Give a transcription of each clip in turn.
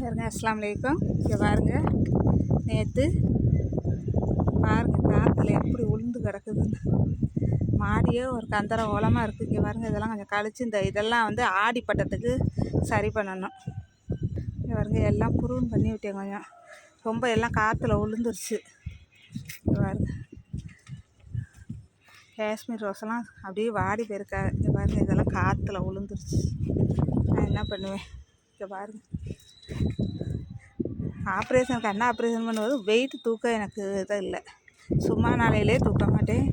பாருங்க அஸ்லாம் வலைக்கம் இங்கே பாருங்க நேற்று பாருங்க காற்றுல எப்படி உளுந்து கிடக்குதுன்னு. மாடியே ஒரு கந்தர ஓலமாக இருக்குது இங்கே பாருங்க இதெல்லாம் கொஞ்சம் கழிச்சு இந்த இதெல்லாம் வந்து ஆடி பட்டத்துக்கு சரி பண்ணணும். இங்கே பாருங்க எல்லாம் புருவன் பண்ணி விட்டேன் கொஞ்சம். ரொம்ப எல்லாம் காற்றுல உளுந்துருச்சு. இங்கே பாருங்க. காஷ்மீர் ரோஸெல்லாம் அப்படியே வாடி போயிருக்கா இங்கே பாருங்க இதெல்லாம் காற்றுல உளுந்துருச்சு. நான் என்ன பண்ணுவேன்? இங்கே பாருங்க. ஆப்ரேஷன் கண்ணு ஆப்ரேஷன் பண்ணும்போது வெயிட் தூக்கம் எனக்கு இதாக இல்லை. சும்மா நாளையிலே தூக்க மாட்டேன்.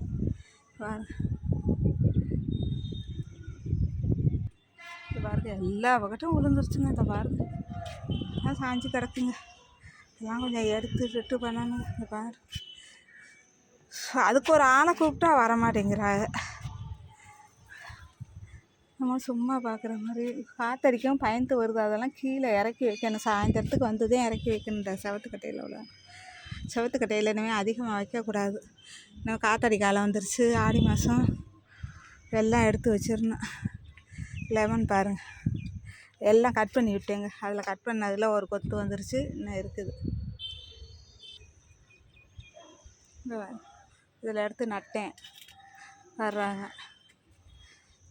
பாருங்க எல்லா பக்கட்டும் விழுந்துருச்சுங்க இந்த பாருங்க. எல்லாம் சாஞ்சு கிடக்குங்க. எல்லாம் கொஞ்சம் எடுத்து விட்டு பண்ணணும் இந்த பாரு. அதுக்கு ஒரு ஆளை கூப்பிட்டா வர மாட்டேங்கிறாங்க நம்ம சும்மா பார்க்குற மாதிரி காத்தடிக்கும் பயந்து வருது. அதெல்லாம் கீழே இறக்கி வைக்கணும். சாயந்தரத்துக்கு வந்ததே இறக்கி வைக்கணுன்ற செவத்துக்கட்டையில் உள்ள செவத்துக்கட்டையில் இனிமேல் அதிகமாக வைக்கக்கூடாது. இன்னும் காத்தடி காலம் வந்துருச்சு. ஆடி மாதம் எல்லாம் எடுத்து வச்சிடணும். லெமன் பாருங்கள் எல்லாம் கட் பண்ணி விட்டேங்க. அதில் கட் பண்ணதில் ஒரு கொத்து வந்துருச்சு. இன்னும் இருக்குது. இதில் எடுத்து நட்டேன். வர்றாங்க.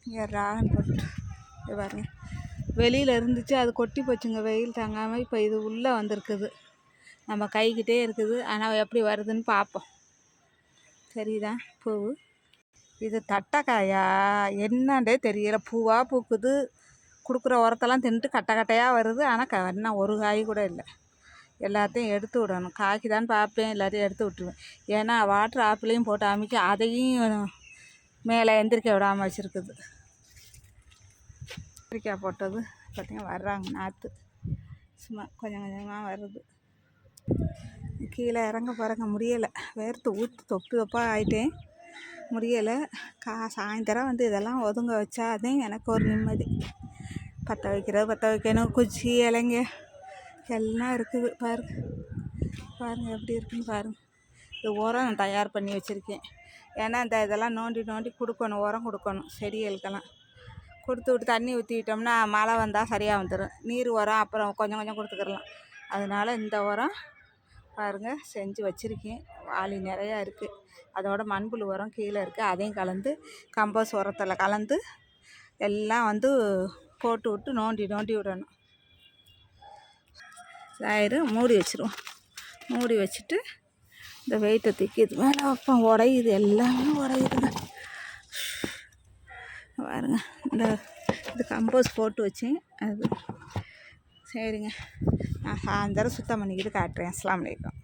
இங்கே ராகன் போட்டு இது பாருங்க. வெளியில் இருந்துச்சு அது கொட்டி போச்சுங்க. வெயில் தாங்காமல் இப்போ இது உள்ளே வந்திருக்குது. நம்ம கைக்கிட்டே இருக்குது. ஆனால் எப்படி வருதுன்னு பார்ப்போம் சரிதா பூ இது தட்டைக்காயா? என்னண்டே தெரியல. பூவாக பூக்குது. கொடுக்குற உரத்தெல்லாம் தின்ட்டு கட்டை கட்டையாக வருது. ஆனால் க என்ன ஒரு காய் கூட இல்லை. எல்லாத்தையும் எடுத்து விடணும். காய்க்குதான்னு பார்ப்பேன் எல்லாத்தையும் எடுத்து விட்ருவேன் ஏன்னா வாட்டர் ஆப்பிளையும் போட்டு அமைக்க அதையும் மேலே எந்திரிக்க விடாமல் வச்சுருக்குது. கத்திரிக்காய் போட்டது பார்த்திங்கன்னா வர்றாங்க நாற்று சும்மா கொஞ்சம் கொஞ்சமாக வருது. கீழே இறங்க பாருங்க முடியலை. வேர்த்து ஊற்று தொப்பு தொப்பாக ஆகிட்டேன் முடியலை. கா சாயந்தரம் வந்து இதெல்லாம் ஒதுங்க வச்சா அதே எனக்கு ஒரு நிம்மதி. பற்ற வைக்கிறது பற்ற வைக்கணும். குச்சி இலைங்க எல்லாம் இருக்குது. பாருங்க. பாருங்கள் எப்படி இருக்குன்னு பாருங்கள் இது உரம் தயார் பண்ணி வச்சுருக்கேன். ஏன்னா இந்த இதெல்லாம் நோண்டி நோண்டி கொடுக்கணும். உரம் கொடுக்கணும். செடிகளுக்கெல்லாம். கொடுத்து விட்டு தண்ணி ஊற்றிட்டோம்னா மழை வந்தால் சரியாக வந்துடும் நீர் உரம் அப்புறம் கொஞ்சம் கொஞ்சம் கொடுத்துக்கிடலாம். அதனால் இந்த உரம் பாருங்கள் செஞ்சு வச்சுருக்கேன். வாளி நிறையா இருக்குது அதோட மண்புழு உரம் கீழே இருக்குது அதையும் கலந்து கம்போஸ் உரத்தில் கலந்து எல்லாம் வந்து போட்டு விட்டு நோண்டி நோண்டி விடணும். ஆயிரும். மூடி வச்சுருவோம். மூடி வச்சுட்டு இந்த வெயிட்டை தூக்கி இது மேலே வைப்போம் உடையுது. எல்லாமே உடையுதுங்க பாருங்க இந்த இது கம்போஸ் போட்டு வச்சேன். அது சரிங்க. நான் சாயந்தரம் சுத்தம் பண்ணிக்கிட்டு காட்டுறேன். அஸ்லாம் வலைக்கம்